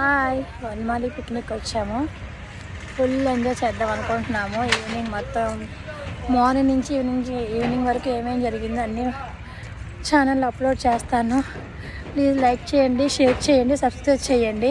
Hi Vanmali picnic వచ్చాము. Full enjoy చేద్దాం అనుకుంటున్నాము. ఈవినింగ్ మొత్తం మార్నింగ్ నుంచి ఈవినింగ్ ఈవినింగ్ వరకు ఏమేమి జరిగిందో అన్నీ ఛానల్ అప్లోడ్ చేస్తాను. ప్లీజ్ లైక్ చేయండి షేర్ చేయండి సబ్స్క్రైబ్ చేయండి.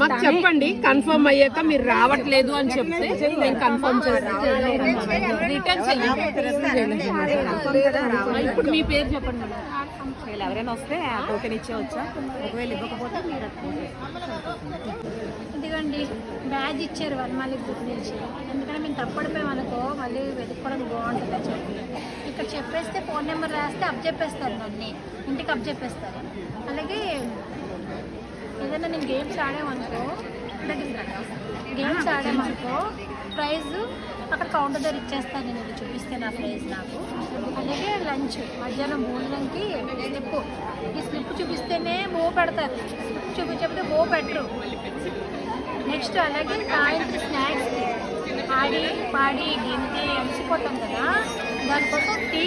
మాకు చెప్పండి. కన్ఫర్మ్ అయ్యాక మీరు రావట్లేదు అని చెప్తే నేను కన్ఫర్మ్ చేస్తాను. రిటర్న్ చెయ్యండి. ఇప్పుడు మీ పేరు చెప్పండి. ఒకవేళ ఎవరైనా వస్తే ఆ టోకెన్ ఇచ్చేవచ్చా ఒకవేళ ఇవ్వకపోతే మీరు ఇదిగోండి బ్యాజ్ ఇచ్చారు వనమాలి గ్రూప్ నుంచి. ఎందుకంటే మేము తప్పడిపోయాం అనుకో మళ్ళీ వెతుక్కోవడం బాగుంటుంది అని చెప్పి. ఇక్కడ చెప్పేస్తే ఫోన్ నెంబర్ రాస్తే అప్ చెప్పేస్తారు నన్ను ఇంటికి అప్ చెప్పేస్తారు. అలాగే ఏదైనా నేను గేమ్స్ ఆడామనుకో గేమ్స్ ఆడామనుకో ప్రైజ్ అక్కడ కౌంటర్ దగ్గర ఇచ్చేస్తాను నేను ఇది చూపిస్తే నా ప్రైజ్ నాకు. అలాగే లంచ్ మధ్యాహ్నం భోజనంకి స్లిప్. ఈ స్లిప్ చూపిస్తేనే బో పెడతారు. స్లిప్ చూపించకపోతే బో పెట్టరు నెక్స్ట్ అలాగే సాయంత్రం స్నాక్స్ ఆడి పాడి గింతి అలసిపోతాం కదా. దానికోసం టీ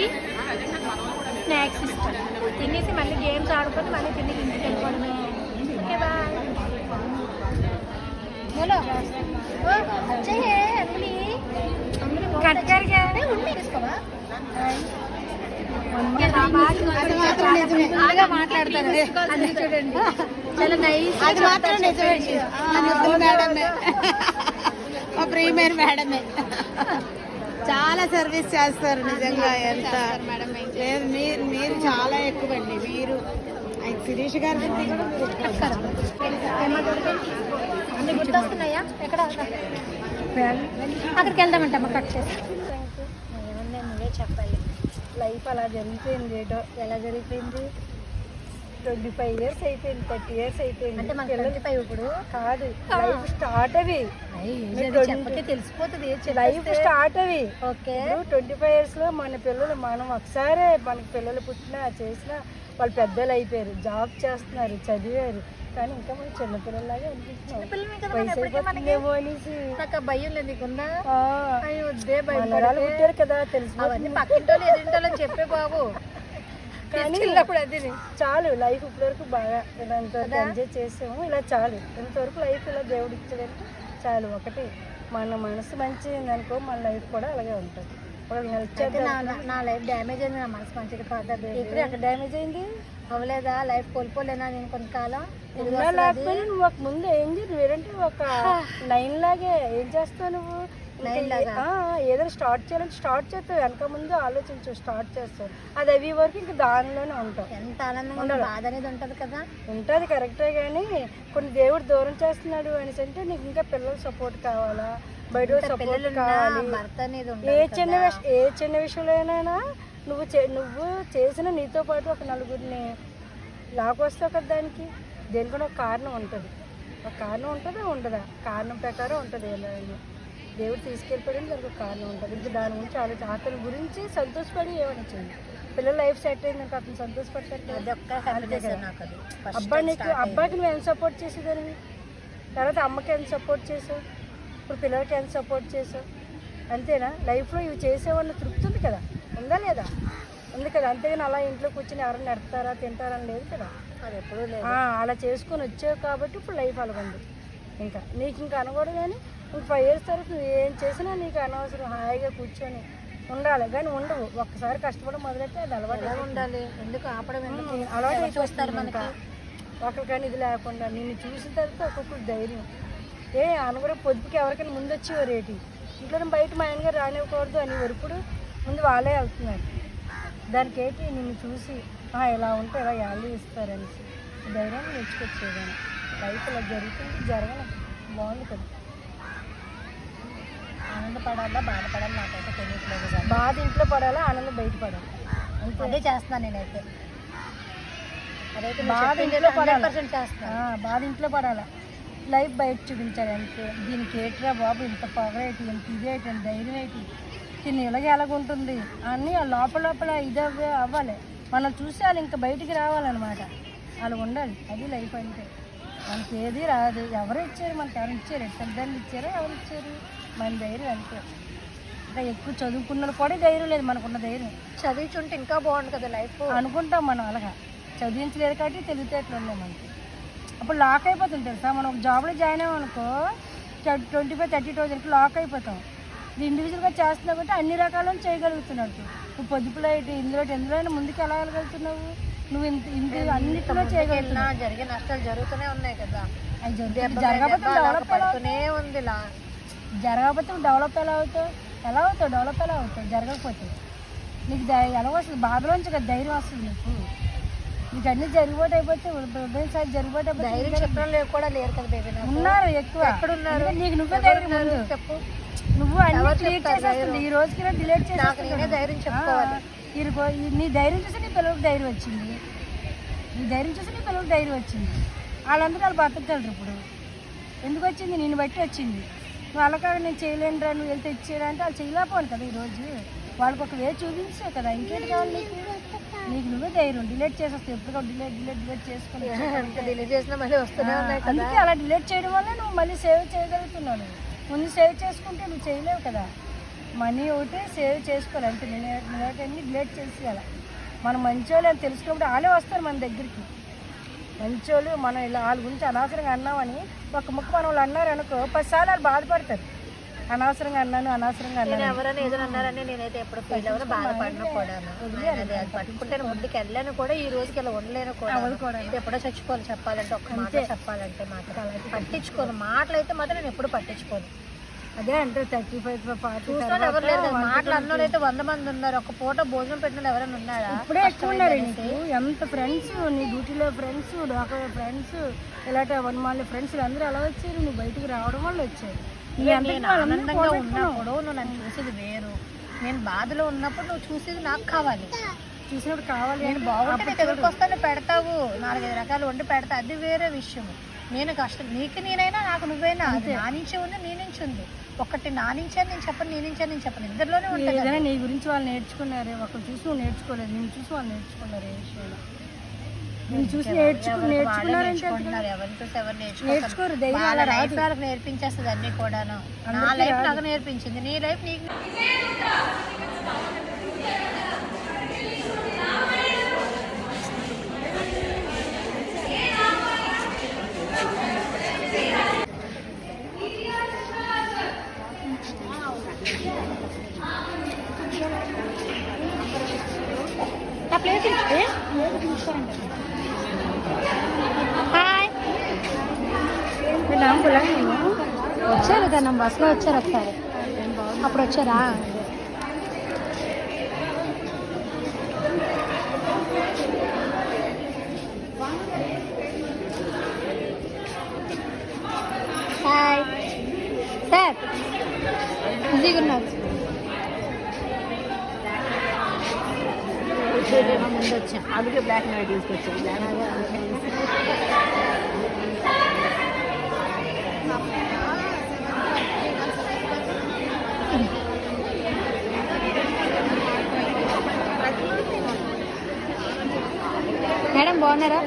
స్నాక్స్ ఇస్తారు తినేసి మళ్ళీ గేమ్స్ ఆడుకొని మళ్ళీ తిని ఇంటికి వెళ్ళిపోవడమే ఓకే బాయ్ హలో. అచ్చయ్యే చాలా నైస్ అది. మాత్రం నిజమే. ప్రియమైన మేడమే చాలా సర్వీస్ చేస్తారు నిజంగా ఎంత. లేదు మీరు మీరు చాలా ఎక్కువండి. మీరు శిరీష్ గారి. అన్ని గుర్తొస్తున్నాయా? ఎక్కడ? అక్కడికి వెళ్దామంటమ్మా కట్ చేసి. ఏమన్నా నువ్వే చెప్పాలి. లైఫ్ అలా జరిగిపోయింది ఏటో ఎలా జరిగిపోయింది? ట్వంటీ ఫైవ్ ఇయర్స్ అయిపోయింది థర్టీ ఇయర్స్ అయిపోయింది. అంటే మన ట్వంటీ ఫైవ్ ఇప్పుడు. కాదు లైఫ్ స్టార్ట్ అవి. తెలిసిపోతుంది లైఫ్ స్టార్ట్ అవి. ఓకే. ట్వంటీ ఫైవ్ ఇయర్స్లో మన పిల్లలు మనం ఒకసారే మనకి పిల్లలు పుట్టినా చేసినా వాళ్ళు పెద్దలు అయిపోయారు. జాబ్ చేస్తున్నారు చదివారు. కానీ ఇంకా మనం చిన్నపిల్లలాగే చిన్నపిల్లలమే కదా అనిపిస్తున్నాం అనేసి. నాకు భయం లేదు నీకున్నా? వద్దే పుట్టారు తెలుసు అవన్నీ పక్కింటోళ్ళు ఎదురింటోళ్ళు చెప్పే బాబు. కానీ అది చాలు లైఫ్ ఇప్పటివరకు బాగా ఇలా ఇంతవరకు ఎంజాయ్ చేసాము. ఇలా చాలు. ఇంతవరకు లైఫ్ ఇలా దేవుడు ఇచ్చాడంటే చాలు. ఒకటి. మన మనసు మంచిది అనుకో మన లైఫ్ కూడా అలాగే ఉంటుంది. నా చేద్దాం నా- నా లైఫ్ డ్యామేజ్ అయింది నా మనసు మంచిగా కాదా? ఇక్కడ ఎక్కడ డ్యామేజ్ అయింది? అవ్వలేదా? లైఫ్ కోల్పోలేనా నేను కొంతకాలం లేకపోయినా నువ్వు ఒక ముందు ఏం చేయి నువ్వేంటే ఒక లైన్ లాగే ఏం చేస్తావు నువ్వు? ఏ- లాగా? ఏదైనా స్టార్ట్ చేయాలంటే స్టార్ట్ చేస్తావు వెనక ముందు ఆలోచించు స్టార్ట్ చేస్తావు. అది అవి వరకు ఇంకా దానిలోనే ఉంటావు. ఎంత ఆనందంగా బాధ అనేది ఉంటది కదా? ఉంటుంది కరెక్టే కానీ కొన్ని దేవుడు దూరం చేస్తున్నాడు అనేసి అంటే నీకు ఇంకా పిల్లల సపోర్ట్ కావాలా? బయట సపోర్ట్ కావాలి. ఏ చిన్న కదా. విష ఏ చిన్న విషయంలోనైనా నువ్వు చే- నువ్వు చేసిన నీతో పాటు ఒక నలుగురిని లాగొస్తావు కదా దానికి దేనికి కూడా ఒక కారణం ఉంటుంది. ఒక కారణం ఉంటుందా? ఉండదా? కారణం ప్రకారం ఉంటుంది ఏదైనా దేవుడు తీసుకెళ్ళిపోయాడని దానికి ఒక కారణం ఉంటుంది. ఇంకా దాని గురించి ఆలోచన అతని గురించి సంతోషపడి ఏమనిచ్చింది పిల్లల లైఫ్ సెట్ అయింది అతను First అబ్బాయి నీకు అబ్బాయికి నువ్వు ఎంత సపోర్ట్ చేసేదానివి? తర్వాత అమ్మకి ఎంత సపోర్ట్ చేసావు? ఇప్పుడు పిల్లలకి ఎంత సపోర్ట్ చేసావు అంతేనా? లైఫ్లో ఇవి చేసేవాళ్ళు తృప్తి ఉంది కదా? ఉందా లేదా? ఉంది కదా? అంతేగాని అలా ఇంట్లో కూర్చొని ఎవరైనా నడతారా తింటారా అని లేదు కదా? అది ఎప్పుడూ లేదు. అలా చేసుకొని వచ్చావు కాబట్టి ఇప్పుడు లైఫ్ అలాగుంది. ఇంకా నీకు ఇంకా అనకూడదు కానీ ఇంక ఫైవ్ ఇయర్స్ తర్వాత నువ్వు ఏం చేసినా నీకు అనవసరం హాయిగా కూర్చొని ఉండాలి. కానీ ఉండవు. ఒక్కసారి కష్టపడి మొదలైతే అది అలవాటు ఉండాలి? ఎందుకు ఆపడం అలవాటు చూస్తారు మనకి. ఒకరికని ఇది లేకుండా నిన్ను చూసిన తర్వాత ఒక్కొక్కరు ధైర్యం. ఏ ఆయన కూడా పొద్దుకి ఎవరికైనా ముందు వచ్చేవారు ఏంటి? ఇంట్లో బయట మా ఆయన గారు రానివ్వకూడదు అని ఇప్పుడు ముందు వాళ్ళే వెళ్తున్నారు. దానికి ఏంటి? నిన్ను చూసి "ఆ, ఇలా ఉంటే ఇలా యాళ్ళు ఇస్తారని ధైర్యాన్ని నేర్చుకొచ్చేదాన్ని లైఫ్ ఇలా జరుగుతుంది జరగను. బాగుంది కదా. ఆనందపడాలా బాధపడాలి? నాకైతే తెలియట్లేదు బాధ ఇంట్లో పడాలా ఆనందం బయట పడాలి? అంతే. అదే చేస్తున్నాను నేనైతే. అదైతే బాధ ఇంట్లో పడాలి? చేస్తాను బాధ ఇంట్లో పడాలా? లైఫ్ బయట చూపించాలి అంతే దీనికి ఏట్రా బాబు ఇంత పొగరేటి ఇంత ఇదేటి ఇంత ధైర్యం ఏంటి దీన్ని ఇలాగే ఎలాగుంటుంది అన్నీ ఆ లోపల లోపల ఇది అవ్వే అవ్వాలి. మనం చూసి వాళ్ళు ఇంకా బయటికి రావాలన్నమాట. వాళ్ళు ఉండాలి. అది లైఫ్ అంటే. మనకి ఏది రాదు. ఎవరు ఇచ్చారు? మనకి ఎవరు ఇచ్చారు. తల్లిదండ్రులు ఇచ్చారో ఎవరు ఇచ్చారు? మన ధైర్యం అంతే. ఇంకా ఎక్కువ చదువుకున్న కూడా ధైర్యం లేదు. మనకున్న ధైర్యం. చదివించుంటే ఇంకా బాగుంది కదా లైఫ్. అనుకుంటాం మనం అలాగా. చదివించలేదు కాబట్టి తెలివితేటలు ఉన్నాయి మనకి. అప్పుడు లాక్ అయిపోతుంది తెలుసా? మనం ఒక జాబ్లో జాయిన్ అయ్యామనుకో ట్వంటీ ఫైవ్ థర్టీ థౌసండ్కి లాక్ అయిపోతాం. ఇది ఇండివిజువల్గా చేస్తున్నావు కాబట్టి అన్ని రకాలను చేయగలుగుతున్నట్టు నువ్వు పొదుపులో ఇందులో ఇందులో అయినా ముందుకు ఎలా వెళ్ళగలుగుతున్నావు? నువ్వు ఇంత ఇంత అన్నిటిలో చేయగలుగుతున్నావు. జరిగే నష్టాలు జరుగుతూనే ఉన్నాయి కదా. జరగకపోతే డెవలప్ పడుతూనే ఉంది జరగకపోతే డెవలప్ ఎలా అవుతావు? ఎలా అవుతావు? డెవలప్ ఎలా అవుతావు? జరగకపోతే. నీకు ఎలా వస్తుంది బాధలోంచి కదా ధైర్యం వస్తుంది నీకు. అన్ని జరిగిపోతే అయిపోతే ఉదయం సార్ జరిగిపోతే ధైర్యం చెప్పడం లేదు కూడా లేరు కదా బేబీ ఉన్నారు ఎక్కువ. ఎక్కడున్నారు? ఎందుకంటే నీకు నువ్వే ధైర్యం ముందు చెప్పు. నువ్వు అన్ని క్లియర్ చేసేస్తుంది ఈ రోజుకి డిలేట్ నాకు నేనే ధైర్యం చెప్పుకోవాలి. నీ ధైర్యం చూసి నీ పిల్లలకు ధైర్యం వచ్చింది. నీ ధైర్యం చూసి నీ పిల్లలకు ధైర్యం వచ్చింది. వాళ్ళందరూ వాళ్ళు బతకగలరు ఇప్పుడు. ఎందుకు వచ్చింది? నేను బట్టి వచ్చింది. నువ్వు అలా కాదు నేను చేయలేనురా నువ్వు వెళ్తే ఇచ్చేయరా అంటే వాళ్ళు చేయలేకపోను కదా ఈరోజు. వాళ్ళకి ఒక వే చూపించావు కదా. ఇంకేంటి కావాలి నీకు? నీకు నువ్వే ధైర్యం డిలేట్ చేసేస్తావు. ఎప్పుడు డిలేట్ డిలేట్ డిలేట్ చేసుకుని డిలీట్ చేసినా మళ్ళీ వస్తూనే ఉన్నాయి అందుకే అలా డిలేట్ చేయడం వల్ల నువ్వు మళ్ళీ సేవ్ చేయగలుగుతున్నావు. ముందు సేవ్ చేసుకుంటే నువ్వు చేయలేవు కదా. మనీ ఒకటి సేవ్ చేసుకోవాలి అంతే. నేను నేనన్నీ డిలేట్ చేసేయాలి. మనం మంచోళ్ళు అని తెలుసుకున్నప్పుడు వాళ్ళే వస్తారు మన దగ్గరికి. మంచోళ్ళు మనం ఇలా వాళ్ళ గురించి అనవసరంగా అన్నామని ఒక ముక్క మన వాళ్ళు అన్నారు అనుకో పదిసార్లు వాళ్ళు బాధపడతారు. అనవసరంగా అన్నాను అనవసరంగా నేను అన్నాను. ఎవరైనా ఏదో అన్నారని నేనైతే ఎప్పుడు ఫీల్ అవ్వను బాధపడినా కూడా. పట్టుకుంటే ముందుకు వెళ్ళాను కూడా ఈ రోజుకి ఇలా ఉండలేను కూడా. ఎప్పుడో చచ్చిపోవాలి చెప్పాలంటే ఒక్క మాట చెప్పాలంటే మాత్రం. పట్టించుకోను. మాటలు అయితే మాత్రం నేను ఎప్పుడు పట్టించుకోను. అదే అంటే థర్టీ ఫైవ్ ఫార్టీ ఎవరు మాటలు అన్నోళ్ళు అయితే వంద మంది ఉన్నారు. ఒక పూట భోజనం పెట్టిన ఎవరైనా ఉన్నారా? ఇప్పుడే ఎక్కువ ఉన్నారు నీకు. ఎంత ఫ్రెండ్స్ నీ డ్యూటీలో ఫ్రెండ్స్ డాక్టర్ ఫ్రెండ్స్ ఇలాంటి వన్ మాల్ ఫ్రెండ్స్ అందరూ ఎలా వచ్చారు. నువ్వు బయటికి రావడం వల్ల వచ్చారు. నేను ఆనందంగా. ఉన్నప్పుడు నువ్వు నన్ను చూసేది వేరు. నేను బాధలో ఉన్నప్పుడు నువ్వు చూసేది నాకు కావాలి. చూసినప్పుడు కావాలి నేను బాగుంటే నీకు ఎదురుకొస్తాను పెడతావు. నాలుగైదు రకాలు వండి పెడతా. అది వేరే విషయం. నేను కష్టం నీకు నేనైనా నాకు నువ్వైనా. అది నా నుంచే ఉంది నీ నుంచి ఉంది. ఒకటి నా నుంచే నేను చెప్పను నీ నుంచే నేను చెప్పను. ఇద్దరిలోనే ఉంటుంది నీ గురించి వాళ్ళు నేర్చుకున్నారే ఒకరు చూసి నువ్వు నేర్చుకోలేదు నేను చూసి వాళ్ళు నేర్చుకున్నారు ఏ విషయంలో నేను చూసి నేర్చుకు నేర్చుకున్నారంటే నేర్చుకుంటున్నారు ఎవరిని చూసి ఎవరు నేర్చుకోరు వాళ్ళ లైఫ్ వాళ్ళకి నేర్పించేస్తుంది అన్ని కూడాను. నా లైఫ్ నాకు నేర్పించింది నీ లైఫ్ నీకు హాయ్ మీరు నాంపులా వచ్చారు కదా బస్సులో వచ్చారు ఒకసారి. అప్పుడు వచ్చారా? అందుకే బ్లాక్ అండ్ వైట్ తీసుకొచ్చాను మేడం బాగున్నారా?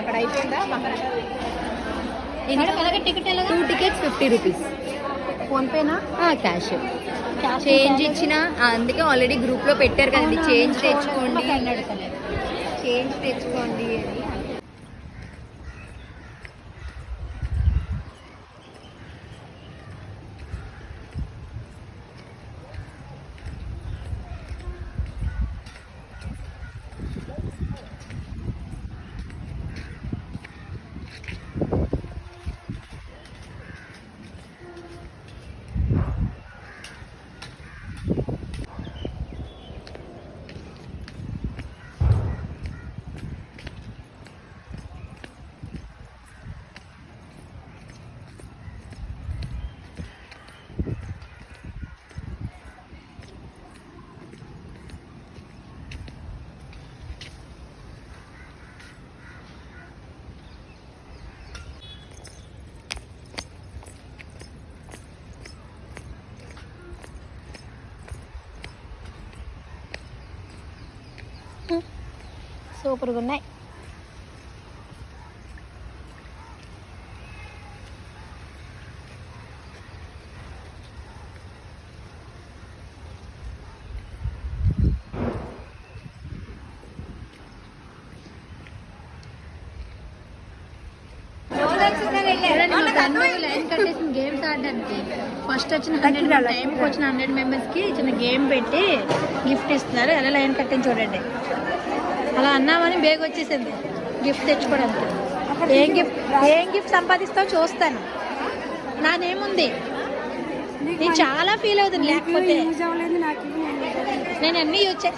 అక్కడ అయిపోయిందా ticket two tickets fifty rupees ఫోన్పేనా cash change ఇచ్చిన? అందుకే ఆల్రెడీ గ్రూప్లో పెట్టారు కదండి. చేంజ్ తెచ్చుకోండి. చేంజ్ తెచ్చుకోండి అని. సూపర్గా ఉన్నాయి లైన్ కట్టేసిన గేమ్స్ ఆడడానికి ఫస్ట్ వచ్చిన హండ్రెడ్ టైంకి వచ్చిన హండ్రెడ్ మెంబర్స్కి చిన్న గేమ్ పెట్టి గిఫ్ట్ ఇస్తున్నారు. ఎలా లైన్ కట్టించి చూడండి. అలా అన్నామని బేగ్ వచ్చేసింది. గిఫ్ట్ తెచ్చుకోవడానికి. ఏం గిఫ్ట్ ఏం గిఫ్ట్ సంపాదిస్తావు చూస్తాను. నాదేముంది? నేను చాలా ఫీల్ అవుతుంది. లేకపోతే నేను అన్నీ యూజ్ చే